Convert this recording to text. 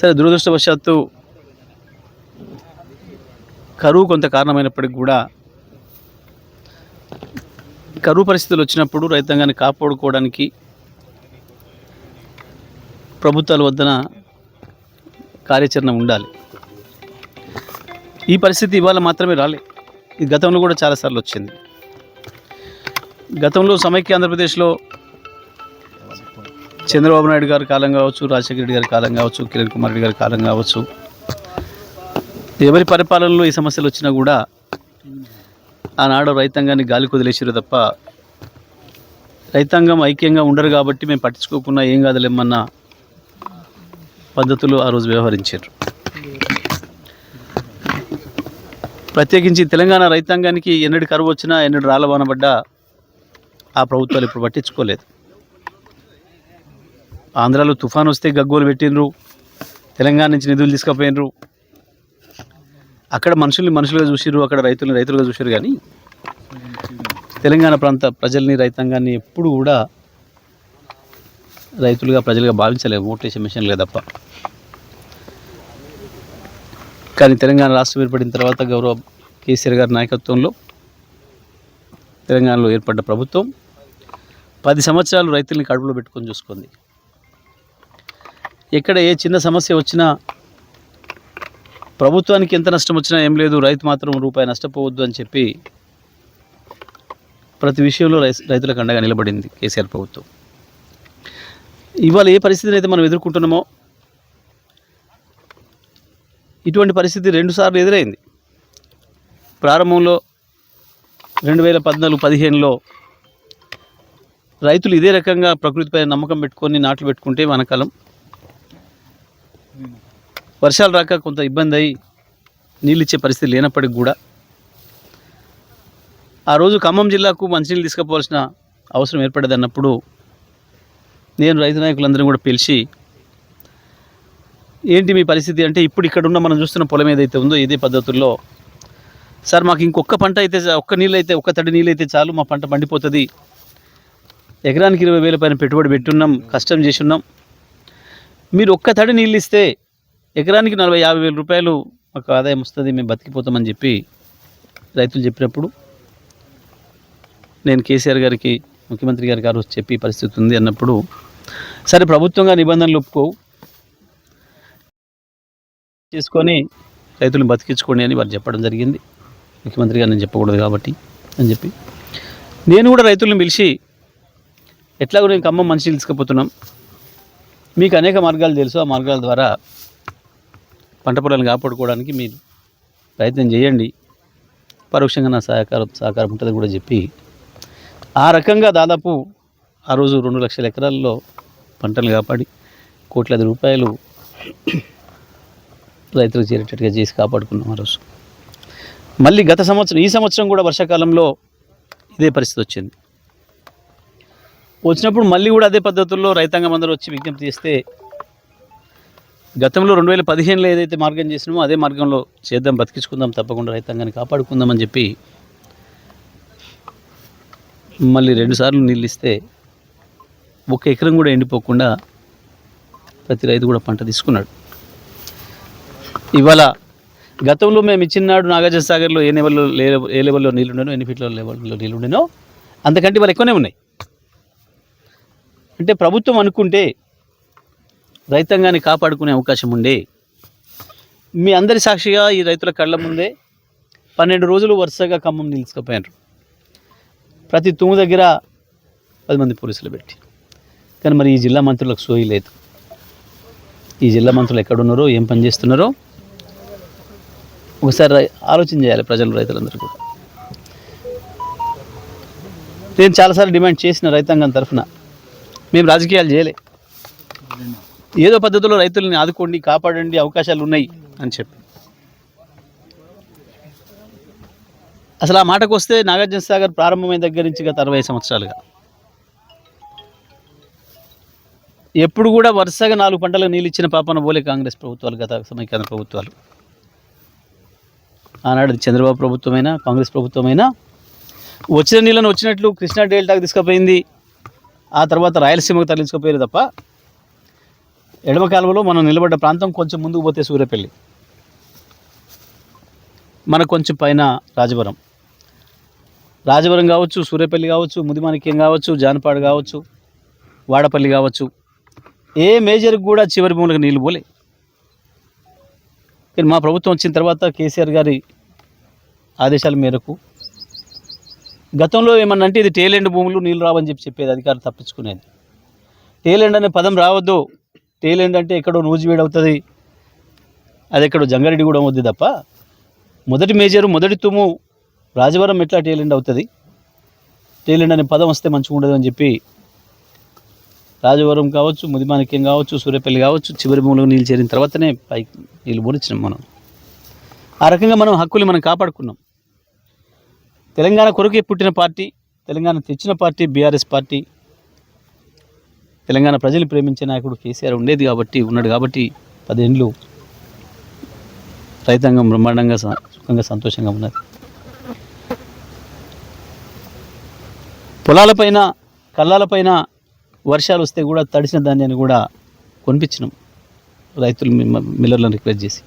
సరే దురదృష్టవశాత్తు కరువు కొంత కారణమైనప్పటికీ కూడా కరువు పరిస్థితులు వచ్చినప్పుడు రైతాంగాన్ని కాపాడుకోవడానికి ప్రభుత్వాల వద్దన కార్యాచరణ ఉండాలి. ఈ పరిస్థితి ఇవాళ మాత్రమే రాలే. ఇది గతంలో కూడా చాలాసార్లు వచ్చింది. గతంలో సమైక్య ఆంధ్రప్రదేశ్లో చంద్రబాబు నాయుడు గారి కాలం కావచ్చు రాజశేఖర రెడ్డి గారి కాలం కావచ్చు కిరణ్ కుమార్ రెడ్డి గారి కాలం కావచ్చు. ఎవరి పరిపాలనలో ఈ సమస్యలు వచ్చినా కూడా ఆనాడు రైతాంగాన్ని గాలి కుదిలేసారు తప్ప రైతాంగం ఐక్యంగా ఉండరు కాబట్టి మేము పట్టించుకోకుండా ఏం కాదులేమన్న పద్ధతులు ఆ రోజు వ్యవహరించారు. ప్రత్యేకించి తెలంగాణ రైతాంగానికి ఎన్నడు కరువు వచ్చినా ఎన్నడు రాళ్ళవానబడ్డా ఆ ప్రభుత్వాలు ఇప్పుడు పట్టించుకోలేదు. ఆంధ్రాలో తుఫాన్ వస్తే గగ్గోలు పెట్టినరు తెలంగాణ నుంచి నిధులు తీసుకుపోయినరు. అక్కడ మనుషుల్ని మనుషులుగా చూసిరు అక్కడ రైతుల్ని రైతులుగా చూసిరు కానీ తెలంగాణ ప్రాంత ప్రజల్ని రైతాంగాన్ని ఎప్పుడు కూడా రైతులుగా ప్రజలుగా భావించలేము. ఓటేసే మిషన్లే తప్ప. కానీ తెలంగాణ రాష్ట్రం ఏర్పడిన తర్వాత గౌరవ కేసీఆర్ గారి నాయకత్వంలో తెలంగాణలో ఏర్పడ్డ ప్రభుత్వం పది సంవత్సరాలు రైతుల్ని కడుపులో పెట్టుకొని చూసుకుంది. ఎక్కడ ఏ చిన్న సమస్య వచ్చినా ప్రభుత్వానికి ఎంత నష్టం వచ్చినా ఏం లేదు రైతు మాత్రం రూపాయి నష్టపోవద్దు అని చెప్పి ప్రతి విషయంలో రై రైతులకు అండగా నిలబడింది కేసీఆర్ ప్రభుత్వం. ఇవాళ ఏ పరిస్థితిని అయితే మనం ఎదుర్కొంటున్నామో ఇటువంటి పరిస్థితి రెండుసార్లు ఎదురైంది. ప్రారంభంలో రెండు వేల పద్నాలుగు పదిహేనులో రైతులు ఇదే రకంగా ప్రకృతిపై నమ్మకం పెట్టుకొని నాట్లు పెట్టుకుంటే వానకాలం వర్షాలు రాక కొంత ఇబ్బంది అయ్యి నీళ్ళు ఇచ్చే పరిస్థితి లేనప్పటికి కూడా ఆ రోజు ఖమ్మం జిల్లాకు మంచినీళ్ళు తీసుకుపోవాల్సిన అవసరం ఏర్పడేది అన్నప్పుడు నేను రైతు నాయకులందరినీ కూడా పిలిచి ఏంటి మీ పరిస్థితి? అంటే ఇప్పుడు ఇక్కడ ఉన్న మనం చూస్తున్న పొలం ఏదైతే ఉందో ఇదే పద్ధతుల్లో సార్ మాకు ఇంకొక పంట అయితే ఒక్క నీళ్ళు అయితే ఒక్క తడి నీళ్ళు అయితే చాలు మా పంట పండిపోతుంది ఎకరానికి ఇరవై వేల పైన పెట్టుబడి పెట్టున్నాం కష్టం చేసి ఉన్నాం. మీరు ఒక్క తడి నీళ్ళు ఇస్తే ఎకరానికి నలభై యాభై వేల రూపాయలు మాకు ఆదాయం వస్తుంది మేము బతికిపోతామని చెప్పి రైతులు చెప్పినప్పుడు నేను కేసీఆర్ గారికి ముఖ్యమంత్రి గారికి ఆ రోజు చెప్పి పరిస్థితి ఉంది అన్నప్పుడు సరే ప్రభుత్వంగా నిబంధనలు ఒప్పుకోవు. చేసుకొని రైతులను బతికించుకోండి అని వారు చెప్పడం జరిగింది. ముఖ్యమంత్రి గారు నేను చెప్పకూడదు కాబట్టి అని చెప్పి. నేను కూడా రైతులను పిలిచి ఎట్లాగో నేను ఖమ్మం మనిషిని తీసుకుపోతున్నాం. మీకు అనేక మార్గాలు తెలుసు. ఆ మార్గాల ద్వారా పంట పొలాలను కాపాడుకోవడానికి మీరు ప్రయత్నం చేయండి. పరోక్షంగా నా సహకారం సహకారం ఉంటుంది కూడా చెప్పి ఆ రకంగా దాదాపు ఆ రోజు రెండు లక్షల ఎకరాల్లో పంటలు కాపాడి కోట్లాది రూపాయలు రైతులకు చేరేటట్టుగా చేసి కాపాడుకున్నాం ఆ రోజు. మళ్ళీ గత సంవత్సరం ఈ సంవత్సరం కూడా వర్షాకాలంలో ఇదే పరిస్థితి వచ్చింది. వచ్చినప్పుడు మళ్ళీ కూడా అదే పద్ధతుల్లో రైతాంగం అందరూ వచ్చి విజ్ఞప్తి చేస్తే గతంలో రెండు వేల పదిహేనులో ఏదైతే మార్గం చేసినామో అదే మార్గంలో చేద్దాం బతికించుకుందాం తప్పకుండా రైతాంగాన్ని కాపాడుకుందామని చెప్పి మళ్ళీ రెండుసార్లు నీళ్ళు ఇస్తే ఒక ఎకరం కూడా ఎండిపోకుండా ప్రతి రైతు కూడా పంట తీసుకున్నాడు. ఇవాళ గతంలో మేము ఇచ్చినాడు నాగార్జున సాగర్లో ఏ లెవెల్లో ఏ లెవెల్లో నీళ్ళు ఉండేనో ఎన్ని ఫీట్ల లెవెల్లో నీళ్ళు ఉండేనో అంతకంటే వాళ్ళు ఎక్కువనే ఉన్నాయి. అంటే ప్రభుత్వం అనుకుంటే రైతాంగాన్ని కాపాడుకునే అవకాశం ఉండే. మీ అందరి సాక్షిగా ఈ రైతుల కళ్ళ ముందే పన్నెండు రోజులు వరుసగా ఖమ్మం నిలుచుకుపోయారు ప్రతి తుమ్ము దగ్గర పది మంది పోలీసులు పెట్టి. కానీ మరి ఈ జిల్లా మంత్రులకు సోయి లేదు. ఈ జిల్లా మంత్రులు ఎక్కడున్నారో ఏం పని చేస్తున్నారో ఒకసారి రై- ఆలోచన చేయాలి ప్రజలు రైతులందరూ కూడా. నేను చాలాసార్లు డిమాండ్ చేసిన రైతాంగం తరఫున మేము రాజకీయాలు చేయలే. ఏదో పద్ధతిలో రైతులని ఆదుకోండి కాపాడండి అవకాశాలు ఉన్నాయి అని చెప్పి. అసలు ఆ మాటకు వస్తే నాగార్జున సాగర్ ప్రారంభమైన దగ్గర నుంచి గత అరవై సంవత్సరాలుగా. ఎప్పుడు కూడా వరుసగా నాలుగు పంటలకు నీళ్ళు ఇచ్చిన పాపన పోలే కాంగ్రెస్ ప్రభుత్వాలు గత సమైక్యాంధ్ర ప్రభుత్వాలు. ఆనాడు చంద్రబాబు ప్రభుత్వమైనా కాంగ్రెస్ ప్రభుత్వమైనా వచ్చిన నీళ్ళను వచ్చినట్లు కృష్ణా డెల్టాకు తీసుకుపోయింది. ఆ తర్వాత రాయలసీమకు తరలించుకుపోయారు తప్ప ఎడమ కాలువలో మనం నిలబడ్డ ప్రాంతం కొంచెం ముందుకు పోతే సూర్యపల్లి. మన కొంచెం పైన రాజవరం. రాజవరం కావచ్చు సూర్యపల్లి కావచ్చు ముదిమాణిక్యం కావచ్చు జానపాడు కావచ్చు వాడపల్లి కావచ్చు. ఏ మేజర్కి కూడా చివరి భూములకు నీళ్ళు పోలే. కానీ మా ప్రభుత్వం వచ్చిన తర్వాత కేసీఆర్ గారి ఆదేశాల మేరకు గతంలో ఏమన్నా అంటే ఇది టేలెండ్ భూములు నీళ్ళు రావని చెప్పి చెప్పేది అధికారులు తప్పించుకునేది. టేలెండ్ అనే పదం రావద్దు. టేలెండ్ అంటే ఎక్కడో నూజివీడు అవుతుంది. అది ఎక్కడో జంగారెడ్డి కూడా అవుద్ది తప్ప మొదటి మేజరు మొదటి తుమ్ము రాజవరం ఎట్లా టేలెండ్ అవుతుంది? టేలెండ్ అనే పదం వస్తే మంచిగా ఉండదు అని చెప్పి రాజవరం కావచ్చు ముదిమానిక్యం కావచ్చు సూర్యపల్లి కావచ్చు చివరి భూములకు నీళ్ళు చేరిన తర్వాతనే పైకి నీళ్ళు పోనిచ్చినాం మనం. ఆ రకంగా మనం హక్కులు మనం కాపాడుకున్నాం. తెలంగాణ కొరకే పుట్టిన పార్టీ తెలంగాణ తెచ్చిన పార్టీ బీఆర్ఎస్ పార్టీ. తెలంగాణ ప్రజలు ప్రేమించే నాయకుడు కేసీఆర్ ఉండేది కాబట్టి ఉన్నాడు కాబట్టి పదేండ్లు రైతాంగం బ్రహ్మాండంగా స- సుఖంగా సంతోషంగా ఉన్నది. పొలాలపైన కళ్ళాలపైన వర్షాలు వస్తే కూడా తడిసిన ధాన్యాన్ని కూడా కొనిపించినాం. రైతులు మిల్లర్లను రిక్వెస్ట్ చేసి.